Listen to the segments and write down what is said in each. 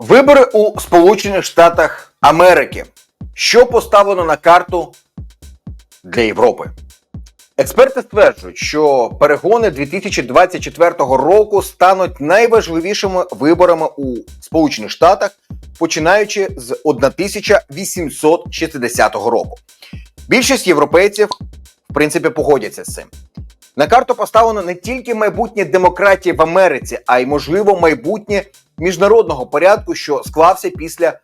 Вибори у Сполучених Штатах Америки. Що поставлено на карту для Європи? Експерти стверджують, що перегони 2024 року стануть найважливішими виборами у Сполучених Штатах, починаючи з 1860 року. Більшість європейців, в принципі, погодяться з цим. На карту поставлено не тільки майбутнє демократії в Америці, а й можливо майбутнє міжнародного порядку, що склався після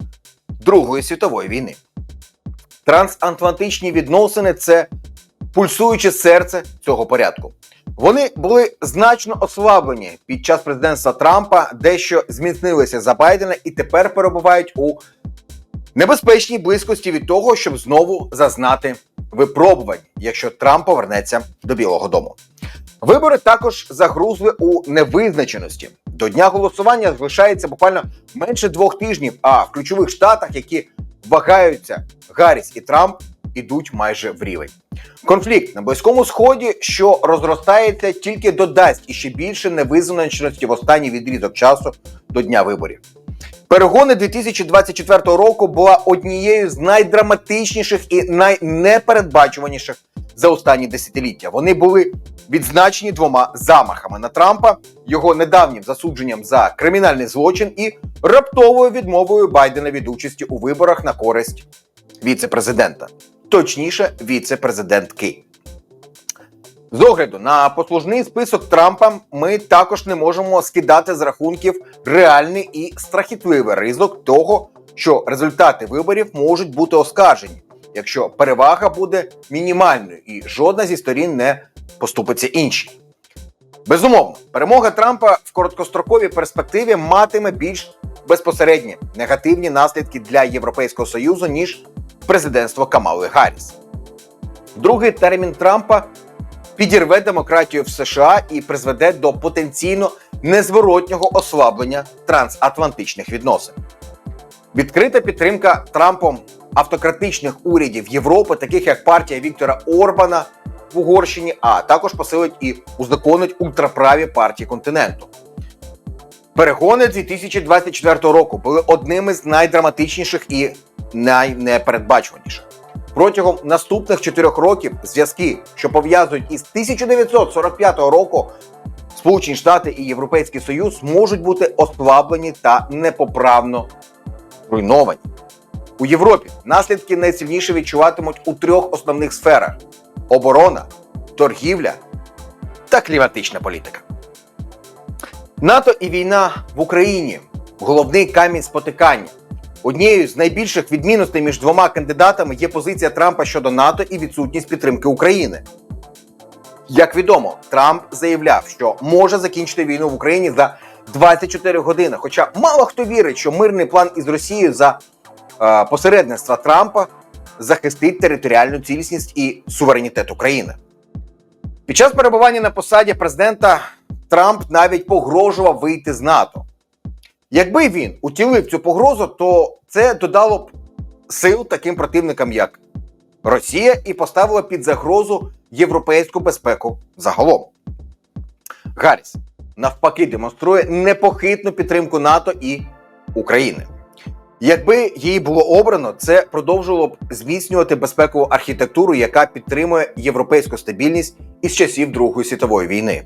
Другої світової війни. Трансатлантичні відносини це пульсуюче серце цього порядку. Вони були значно ослаблені під час президентства Трампа, дещо зміцнилися за Байдена і тепер перебувають у небезпечній близькості від того, щоб знову зазнати випробувань, якщо Трамп повернеться до Білого Дому. Вибори також загрузли у невизначеності. До дня голосування залишається буквально менше двох тижнів. А в ключових штатах, які вагаються Гарріс і Трамп, ідуть майже в рівень. Конфлікт на близькому сході, що розростається, тільки додасть іще більше невизначеності в останній відрізок часу до дня виборів. Перегони 2024 року була однією з найдраматичніших і найнепередбачуваніших за останні десятиліття. Вони були відзначені двома замахами на Трампа, його недавнім засудженням за кримінальний злочин і раптовою відмовою Байдена від участі у виборах на користь віце-президента, точніше, віце-президентки. З огляду на послужний список Трампа ми також не можемо скидати з рахунків реальний і страхітливий ризик того, що результати виборів можуть бути оскаржені, якщо перевага буде мінімальною і жодна зі сторін не поступиться іншій. Безумовно, перемога Трампа в короткостроковій перспективі матиме більш безпосередні негативні наслідки для Європейського союзу ніж президентство Камали Гарріс. Другий термін Трампа підірве демократію в США і призведе до потенційно незворотнього ослаблення трансатлантичних відносин. Відкрита підтримка Трампом автократичних урядів Європи, таких як партія Віктора Орбана в Угорщині, а також посилить і узаконить ультраправі партії континенту. Перегони 2024 року були одними з найдраматичніших і найнепередбачуваніших. Протягом наступних чотирьох років зв'язки, що пов'язують із 1945 року, Сполучені Штати і Європейський Союз можуть бути ослаблені та непоправно руйновані. У Європі наслідки найсильніше відчуватимуть у трьох основних сферах: оборона, торгівля та кліматична політика. НАТО і війна в Україні головний камінь спотикання. Однією з найбільших відмінностей між двома кандидатами є позиція Трампа щодо НАТО і відсутність підтримки України. Як відомо, Трамп заявляв, що може закінчити війну в Україні за 24 години. Хоча мало хто вірить, що мирний план із Росією за е, посередництва Трампа захистить територіальну цілісність і суверенітет України. Під час перебування на посаді президента Трамп навіть погрожував вийти з НАТО. Якби він утілив цю погрозу, то це додало б сил таким противникам, як Росія, і поставило під загрозу європейську безпеку загалом. Гарріс навпаки демонструє непохитну підтримку НАТО і України. Якби її було обрано, це продовжувало б зміцнювати безпекову архітектуру, яка підтримує європейську стабільність із часів Другої світової війни.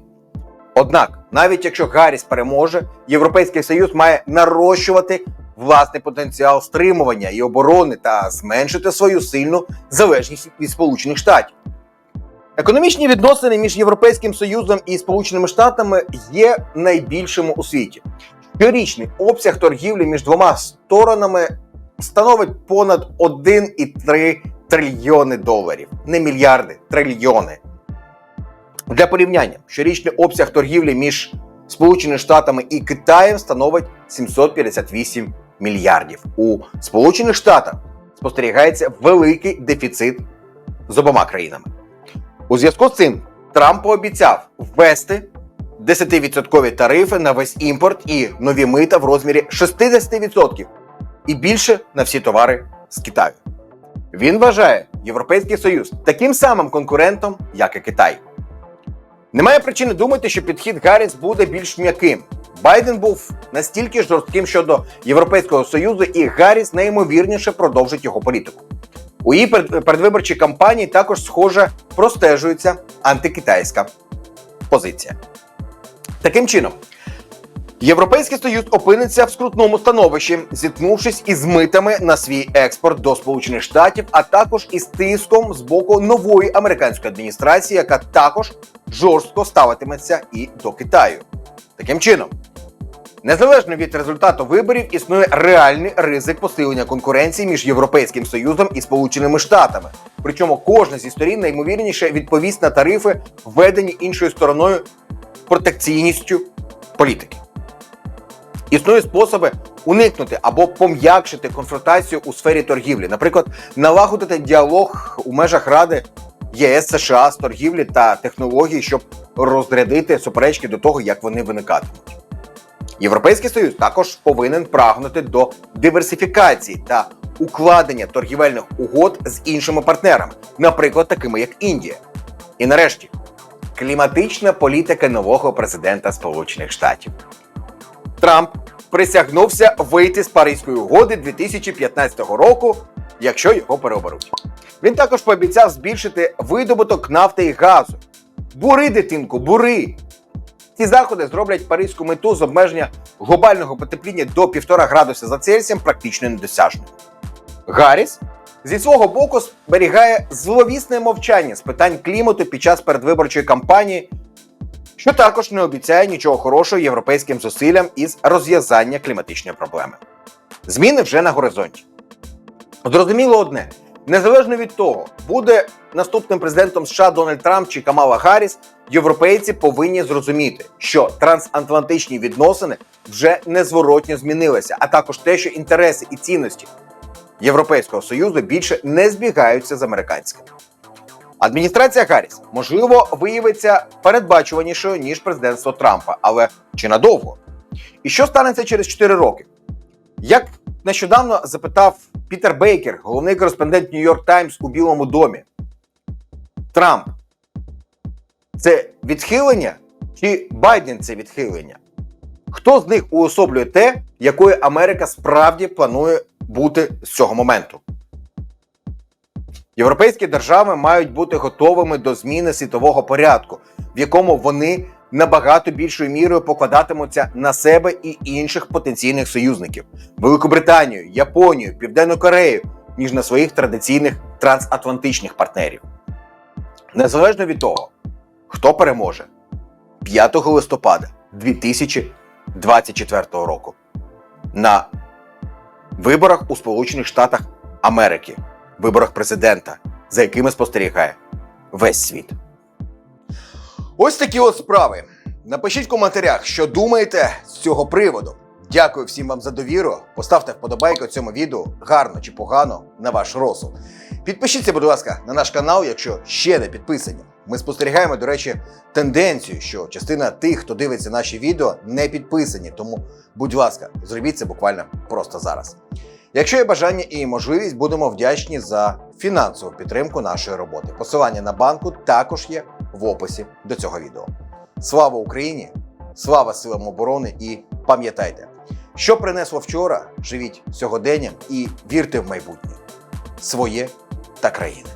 Однак, навіть якщо Гарріс переможе, Європейський Союз має нарощувати власний потенціал стримування і оборони та зменшити свою сильну залежність від Сполучених Штатів. Економічні відносини між Європейським Союзом і Сполученими Штатами є найбільшими у світі. Щорічний обсяг торгівлі між двома сторонами становить понад 1,3 трильйони доларів. Не мільярди, трильйони. Для порівняння, щорічний обсяг торгівлі між Сполученими Штатами і Китаєм становить 758 мільярдів. У Сполучених Штатах спостерігається великий дефіцит з обома країнами. У зв'язку з цим Трамп пообіцяв ввести 10% тарифи на весь імпорт і нові мита в розмірі 60% і більше на всі товари з Китаю. Він вважає Європейський Союз таким самим конкурентом, як і Китай. Немає причини думати, що підхід Гарріс буде більш м'яким. Байден був настільки жорстким щодо Європейського союзу, і Гарріс найімовірніше продовжить його політику. У її перед- передвиборчій кампанії також схоже простежується антикитайська позиція. Таким чином, Європейський союз опиниться в скрутному становищі, зіткнувшись із митами на свій експорт до Сполучених Штатів, а також із тиском з боку нової американської адміністрації, яка також жорстко ставитиметься і до Китаю. Таким чином, незалежно від результату виборів, існує реальний ризик посилення конкуренції між Європейським Союзом і Сполученими Штатами. Причому кожна зі сторін наймовірніше відповість на тарифи, введені іншою стороною протекційністю політики. Існують способи уникнути або пом'якшити конфронтацію у сфері торгівлі, наприклад, налагодити діалог у межах Ради ЄС США з торгівлі та технологій, щоб розрядити суперечки до того, як вони виникатимуть. Європейський союз також повинен прагнути до диверсифікації та укладення торгівельних угод з іншими партнерами, наприклад, такими як Індія. І нарешті кліматична політика нового президента Сполучених Штатів. Трамп присягнувся вийти з Паризької угоди 2015 року, якщо його переоберуть. Він також пообіцяв збільшити видобуток нафти і газу. Бури, дитинку, бури! Ці заходи зроблять паризьку мету з обмеження глобального потепління до 1,5 градуса за Цельсієм практично недосяжною. Гарріс зі свого боку зберігає зловісне мовчання з питань клімату під час передвиборчої кампанії, що також не обіцяє нічого хорошого європейським зусиллям із розв'язання кліматичної проблеми. Зміни вже на горизонті. Зрозуміло одне: незалежно від того, буде наступним президентом США Дональд Трамп чи Камала Гарріс, європейці повинні зрозуміти, що трансатлантичні відносини вже незворотньо змінилися, а також те, що інтереси і цінності Європейського союзу більше не збігаються з американськими. Адміністрація Гарріс можливо виявиться передбачуванішою ніж президентство Трампа, але чи надовго? І що станеться через 4 роки? Як нещодавно запитав Пітер Бейкер, головний кореспондент Нью-Йорк Таймс у Білому домі, Трамп це відхилення чи Байден це відхилення? Хто з них уособлює те, якою Америка справді планує бути з цього моменту? Європейські держави мають бути готовими до зміни світового порядку, в якому вони набагато більшою мірою покладатимуться на себе і інших потенційних союзників Великобританію, Японію, Південну Корею, ніж на своїх традиційних трансатлантичних партнерів. Незалежно від того, хто переможе 5 листопада 2024 року на виборах у Сполучених Штатах Америки, виборах президента, за якими спостерігає весь світ. Ось такі от справи. Напишіть в коментарях, що думаєте з цього приводу. Дякую всім вам за довіру. Поставте вподобайку цьому відео, гарно чи погано, на ваш розсуд. Підпишіться, будь ласка, на наш канал, якщо ще не підписані. Ми спостерігаємо, до речі, тенденцію, що частина тих, хто дивиться наші відео, не підписані. Тому, будь ласка, зробіть це буквально просто зараз. Якщо є бажання і можливість, будемо вдячні за фінансову підтримку нашої роботи. Посилання на банку також є в описі до цього відео. Слава Україні! Слава силам оборони і пам'ятайте, що принесло вчора, живіть сьогоденням і вірте в майбутнє своє та країни.